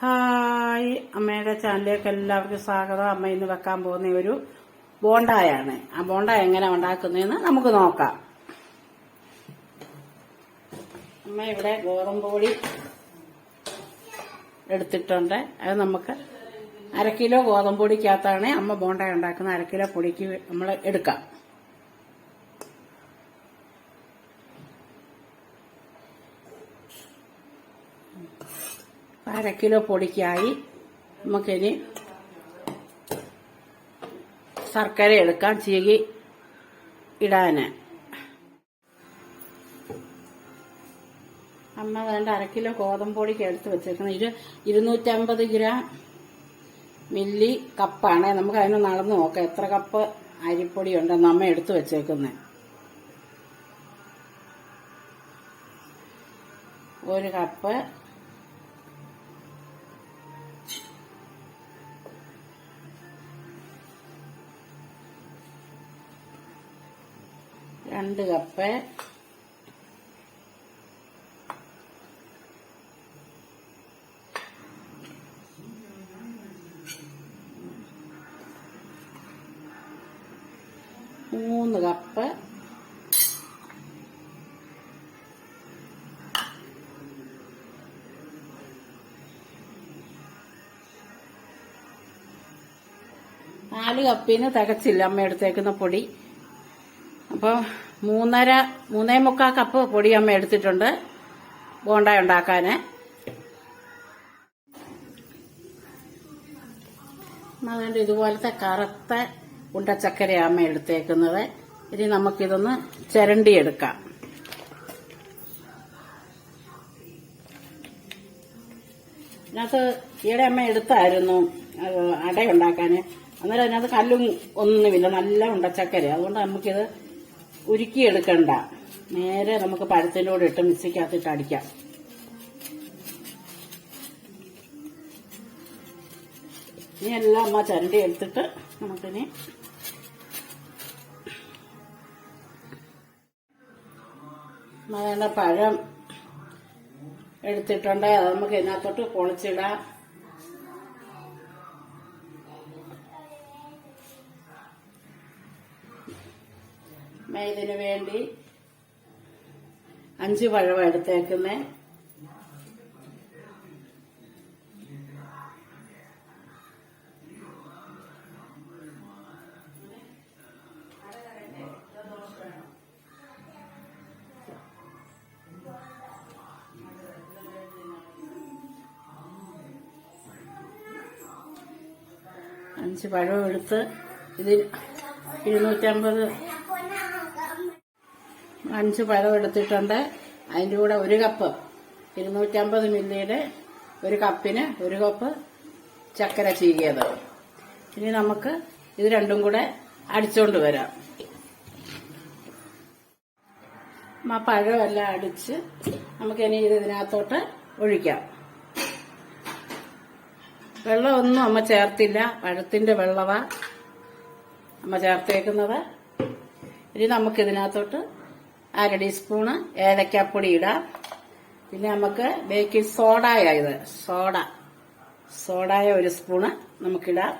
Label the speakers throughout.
Speaker 1: Hi. അമ്മയുടെ ചാനലിലേക്ക് എല്ലാവർക്കും സ്വാഗതം. അമ്മ ഇന്ന് വെക്കാൻ പോകുന്ന ഒരു ബോണ്ടായാണ്. ആ ബോണ്ട എങ്ങനെ ഉണ്ടാക്കുന്നതെന്ന് നമുക്ക് നോക്കാം. അമ്മ ഇവിടെ ഗോതമ്പ് പൊടി എടുത്തിട്ടുണ്ട്. അത് നമുക്ക് അര കിലോ ഗോതമ്പ് പൊടിക്കകത്താണ് അമ്മ ബോണ്ട ഉണ്ടാക്കുന്ന അര കിലോ പൊടിക്ക് നമ്മൾ എടുക്കാം. അര കിലോ പൊടിക്കായി നമുക്കിനി ശർക്കര എടുക്കാം ചീകി ഇടാന്. അമ്മ വേണ്ട അര കിലോ ഗോതമ്പ് പൊടിക്ക് എടുത്ത് വെച്ചേക്കുന്നത്. ഇത് ഇരുന്നൂറ്റമ്പത് ഗ്രാം മില്ലി കപ്പാണ്. നമുക്ക് അതിന് നടന്ന് നോക്കാം. എത്ര കപ്പ് അരിപ്പൊടി ഉണ്ടെന്ന് അമ്മ എടുത്തു വെച്ചേക്കുന്നത് ഒരു കപ്പ് രണ്ട് കപ്പ് മൂന്ന് കപ്പ് നാല് കപ്പിന് തികച്ചില്ല. അമ്മ എടുത്തേക്കുന്ന പൊടി. അപ്പോൾ മൂന്നര മൂന്നേ മുക്കാൽ കപ്പ് പൊടി അമ്മ എടുത്തിട്ടുണ്ട്. ബോണ്ട ഉണ്ടാക്കാൻ അതുകൊണ്ട് ഇതുപോലത്തെ കറുത്ത ഉണ്ടച്ചക്കരയാണ് അമ്മ എടുത്തേക്കുന്നത്. ഇനി നമുക്കിതൊന്ന് ചിരണ്ടി എടുക്കാം. അതിനകത്ത് ഈയിടെ അമ്മ എടുത്തായിരുന്നു അടയുണ്ടാക്കാൻ അന്നേരം അതിനകത്ത് കല്ലും ഒന്നുമില്ല നല്ല ഉണ്ടച്ചക്കര അതുകൊണ്ട് നമുക്കിത് ഉരുക്കിയെടുക്കണ്ട നേരെ നമുക്ക് പഴത്തിന്റെ കൂടെ ഇട്ട് മിക്സിക്കകത്തിട്ട് അടിക്കാം. ഇനി എല്ലാം അമ്മ ചരണ്ടി എടുത്തിട്ട് നമുക്കിനി വേണ്ട പഴം എടുത്തിട്ടുണ്ട്. അത് നമുക്ക് ഇതിനകത്തോട്ട് പൊളിച്ചിടാം. ഇതിന് വേണ്ടി അഞ്ച് പഴം എടുത്തേക്കുന്നേ. അഞ്ച് പഴം എടുത്ത് ഇതിൽ ഇരുന്നൂറ്റമ്പത് അഞ്ച് പഴം എടുത്തിട്ടുണ്ട്. അതിന്റെ കൂടെ ഒരു കപ്പ് ഇരുന്നൂറ്റമ്പത് മില്ലിയുടെ ഒരു കപ്പിന് ഒരു കപ്പ് ചക്കര ചീകിയത്. ഇനി നമുക്ക് ഇത് രണ്ടും കൂടെ അടിച്ചുകൊണ്ട് വരാം. ആ പഴമെല്ലാം അടിച്ച് നമുക്ക് ഇനി ഇത് ഇതിനകത്തോട്ട് ഒഴിക്കാം. വെള്ളമൊന്നും അമ്മ ചേർത്തില്ല. പഴത്തിന്റെ വെള്ളവാ അമ്മ ചേർത്തേക്കുന്നത്. ഇനി നമുക്ക് ഇതിനകത്തോട്ട് അര ടീസ്പൂണ് ഏലക്കാപ്പൊടി ഇടാം പിന്നെ നമുക്ക് ബേക്കിംഗ് സോഡായ ഇത്. സോഡ സോഡായ ഒരു സ്പൂണ് നമുക്കിടാം.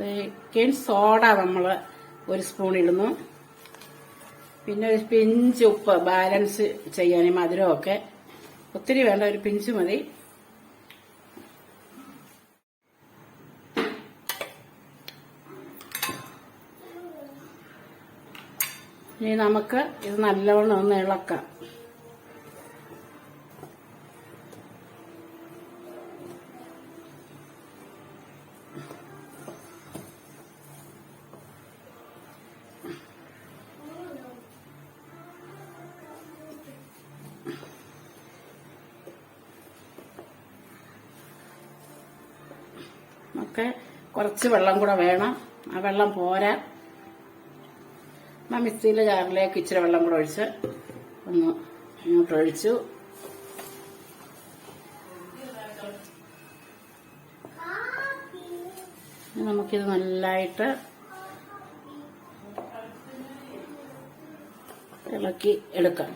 Speaker 1: ബേക്കിംഗ് സോഡ നമ്മൾ ഒരു സ്പൂൺ ഇടുന്നു. പിന്നെ ഒരു പിഞ്ച് ഉപ്പ് ബാലൻസ് ചെയ്യാൻ മധുരമൊക്കെ. ഒത്തിരി വേണ്ട ഒരു പിഞ്ച് മതി. ഇനി നമുക്ക് ഇത് നല്ലവണ്ണം ഒന്ന് ഇളക്കാം. കുറച്ച് വെള്ളം കൂടെ വേണം. ആ വെള്ളം പോരാ ആ മിക്സിയിലെ ജാറിലേക്ക് ഇച്ചിരി വെള്ളം കൂടെ ഒഴിച്ച് ഒന്ന് ഇങ്ങോട്ട് ഒഴിച്ചു. നമുക്കിത് നല്ലതായിട്ട് ഇളക്കി എടുക്കാം.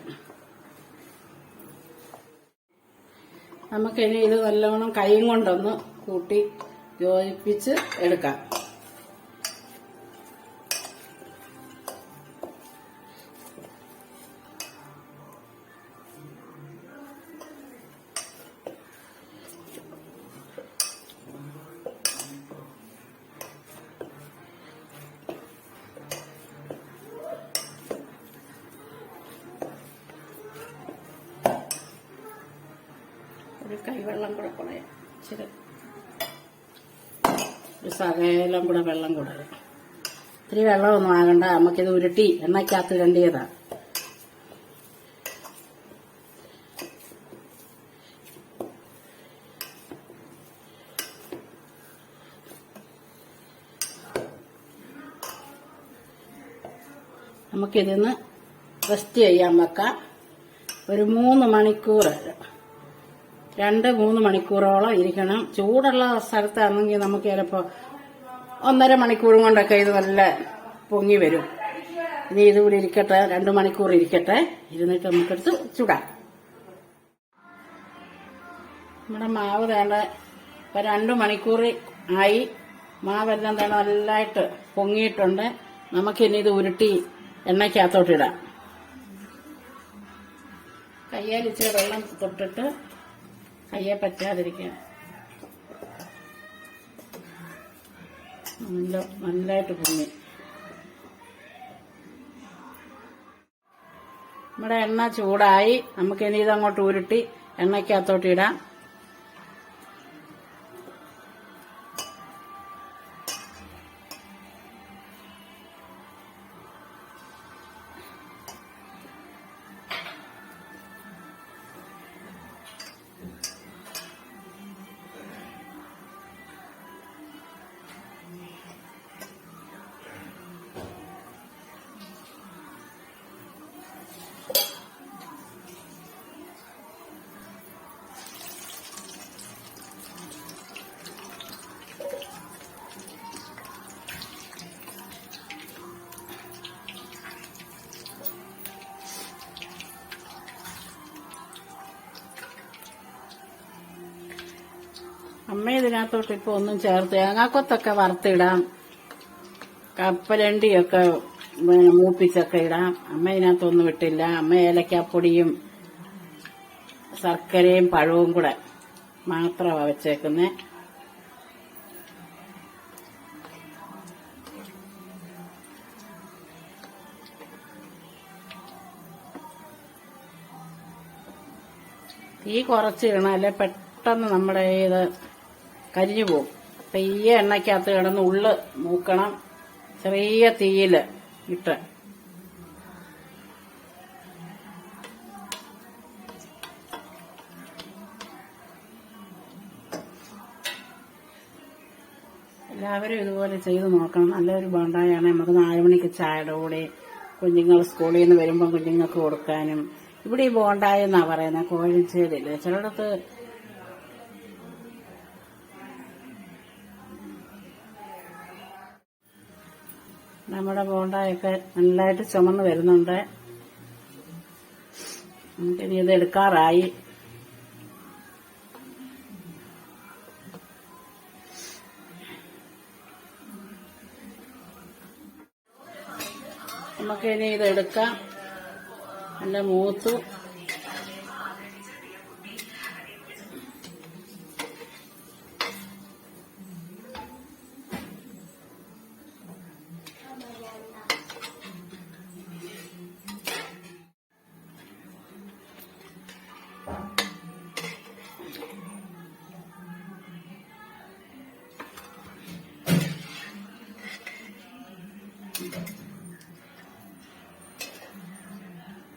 Speaker 1: നമുക്കിനി ഇത് നല്ലവണ്ണം കൈയും കൊണ്ടൊന്ന് കൂട്ടി യോജിപ്പിച്ച് എടുക്കാം. കൈവെള്ളം കൂടെ കുളയാം ഇച്ചിരി ഒരു സകലം കൂടെ വെള്ളം കൂടെ ഇത്തിരി വെള്ളമൊന്നും ആകണ്ട. നമുക്കിത് ഉരുട്ടി എണ്ണയ്ക്കകത്ത് ഇടേണ്ടതാ നമുക്കിതിന്ന് റെസ്റ്റ് ചെയ്യാൻ വെക്കാം. ഒരു മൂന്ന് മണിക്കൂർ രണ്ട് മൂന്ന് മണിക്കൂറോളം ഇരിക്കണം. ചൂടുള്ള സ്ഥലത്താണെങ്കിൽ നമുക്ക് ചിലപ്പോൾ ഒന്നര മണിക്കൂർ കൊണ്ടൊക്കെ ഇത് നല്ല പൊങ്ങി വരും. ഇനി ഇതുകൂടി ഇരിക്കട്ടെ രണ്ട് മണിക്കൂർ ഇരിക്കട്ടെ. ഇരുന്നിട്ട് നമുക്കെടുത്ത് ചൂടാം. നമ്മുടെ മാവ് വേണ്ട ഇപ്പം രണ്ട് മണിക്കൂർ ആയി. മാവെല്ലാം തേണ്ട നല്ലതായിട്ട് പൊങ്ങിയിട്ടുണ്ട്. നമുക്കിനി ഇത് ഉരുട്ടി എണ്ണയ്ക്കകത്തോട്ടിടാം കയ്യാലിച്ച് വെള്ളം തൊട്ടിട്ട് കയ്യെ പറ്റാതിരിക്കാൻ നല്ല നല്ലതായിട്ട് പൊങ്ങി. നമ്മുടെ എണ്ണ ചൂടായി. നമുക്കിനി ഇതങ്ങോട്ട് ഉരുട്ടി എണ്ണയ്ക്കകത്തോട്ട് ഇടാം. അമ്മ ഇതിനകത്തോട്ട് ഇപ്പൊ ഒന്നും ചേർത്ത് തേങ്ങാക്കൊത്തൊക്കെ വറുത്തിടാം. കപ്പലണ്ടിയൊക്കെ മൂപ്പിച്ചൊക്കെ ഇടാം. അമ്മ ഇതിനകത്തൊന്നും ഇട്ടില്ല. അമ്മ ഏലക്കാപ്പൊടിയും ശർക്കരയും പഴവും കൂടെ മാത്രമാണ് വെച്ചേക്കുന്നത് തീ കുറച്ചിടണം. അല്ലെ? പെട്ടെന്ന് നമ്മുടെ ഇത് കരിഞ്ഞു പോകും ഈ എണ്ണയ്ക്കകത്ത് കിടന്ന് ഉള്ള് നോക്കണം ചെറിയ തീയിൽ ഇട്ട്. എല്ലാവരും ഇതുപോലെ ചെയ്ത് നോക്കണം. നല്ലൊരു ബോണ്ടായാണ്. നമുക്ക് നാല് മണിക്ക് ചായയുടെ കൂടെ കുഞ്ഞുങ്ങൾ സ്കൂളിൽ നിന്ന് വരുമ്പോൾ കുഞ്ഞുങ്ങൾക്ക് കൊടുക്കാനും. ഇവിടെ ഈ ബോണ്ടായ എന്നാ പറയുന്നത് കോഴിച്ചേരില്ല ചിലയിടത്ത് നമ്മുടെ ബോണ്ടായൊക്കെ നല്ലതായിട്ട് ചുമന്ന് വരുന്നുണ്ട്. നമുക്കിനി ഇത് എടുക്കാറായി. നമുക്കിനി ഇത് എടുക്കാം. നല്ല മൂത്തു.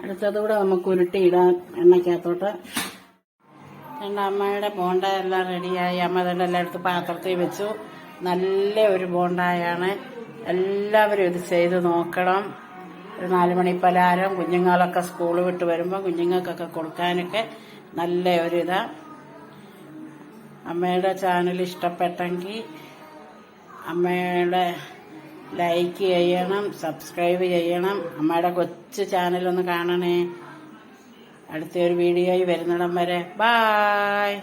Speaker 1: അടുത്തതുകൂടെ നമുക്ക് ഉരുട്ടിയിടാൻ എണ്ണയ്ക്കകത്തോട്ട്. എന്റെ അമ്മയുടെ ബോണ്ട എല്ലാം റെഡിയായി. അമ്മ ഇതെല്ലാം എല്ലാം എടുത്ത് പാത്രത്തിൽ വെച്ചു. നല്ല ഒരു ബോണ്ടായാണ്. എല്ലാവരും ഇത് ചെയ്ത് നോക്കണം. ഒരു നാലുമണി പലഹാരം കുഞ്ഞുങ്ങളൊക്കെ സ്കൂൾ വിട്ട് വരുമ്പോൾ കുഞ്ഞുങ്ങൾക്കൊക്കെ കൊടുക്കാനൊക്കെ നല്ല ഒരു ഇതാ. അമ്മയുടെ ചാനൽ ഇഷ്ടപ്പെട്ടെങ്കിൽ അമ്മയുടെ ലൈക്ക് ചെയ്യണം സബ്സ്ക്രൈബ് ചെയ്യണം. അമ്മയുടെ കൊച്ചു ചാനലൊന്ന് കാണണേ. അടുത്തൊരു വീഡിയോയിൽ വരുന്നിടം വരെ. ബായ്